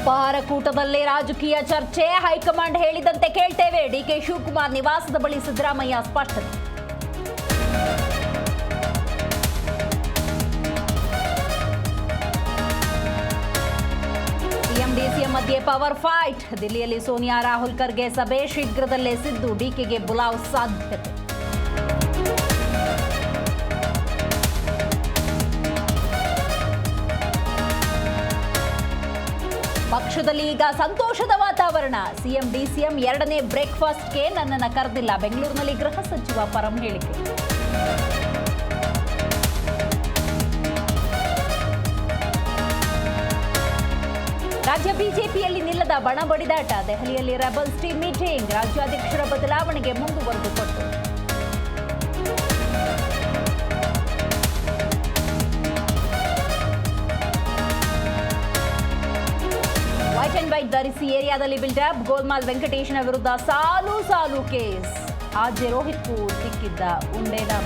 ಉಪಹಾರ ಕೂಟದಲ್ಲೇ ರಾಜಕೀಯ ಚರ್ಚೆ. ಹೈಕಮಾಂಡ್ ಹೇಳಿದಂತೆ ಕೇಳ್ತೇವೆ. ಡಿಕೆ ಶಿವಕುಮಾರ್ ನಿವಾಸದ ಬಳಿ ಸಿದ್ದರಾಮಯ್ಯ ಸ್ಪಷ್ಟನೆ. ಸಿಎಂ ಮಧ್ಯೆ ಪವರ್ ಫೈಟ್. ದಿಲ್ಲಿಯಲ್ಲಿ ಸೋನಿಯಾ ರಾಹುಲ್ ಖರ್ಗೆ ಸಭೆ ಶೀಘ್ರದಲ್ಲೇ ಸಿದ್ದು. ಡಿಕೆಗೆ ಬುಲಾವ್ ಸಾಧ್ಯತೆ. ಪಕ್ಷದಲ್ಲಿ ಈಗ ಸಂತೋಷದ ವಾತಾವರಣ. ಸಿಎಂ, ಡಿಸಿಎಂ ಎರಡನೇ ಬ್ರೇಕ್ಫಾಸ್ಟ್ಗೆ ನನ್ನನ್ನು ಕರೆದಿಲ್ಲ. ಬೆಂಗಳೂರಿನಲ್ಲಿ ಗೃಹ ಸಚಿವ ಪರಂ ಹೇಳಿಕೆ. ರಾಜ್ಯ ಬಿಜೆಪಿಯಲ್ಲಿ ನಿಲ್ಲದ ಬಣ ಬಡಿದಾಟ ದೆಹಲಿಯಲ್ಲಿ ರೆಬಲ್ಸ್ ಟೀಮ್ ಮೀಟಿಂಗ್. ರಾಜ್ಯಾಧ್ಯಕ್ಷರ ಬದಲಾವಣೆಗೆ ಮುಂದುವರೆದುಕೊಟ್ಟು ಧರಿಸಿ ಏರಿಯಾದಲ್ಲಿ ಬಿಲ್ಡಪ್ ಗೋಲ್ಮಾಲ್ ವೆಂಕಟೇಶನ ವಿರುದ್ಧ ಸಾಲು ಸಾಲು ಕೇಸ್. ಆಜೆ ರೋಹಿತ್ಗೂ ಸಿಕ್ಕಿದ್ದ ಉಂಡೇದಾಮ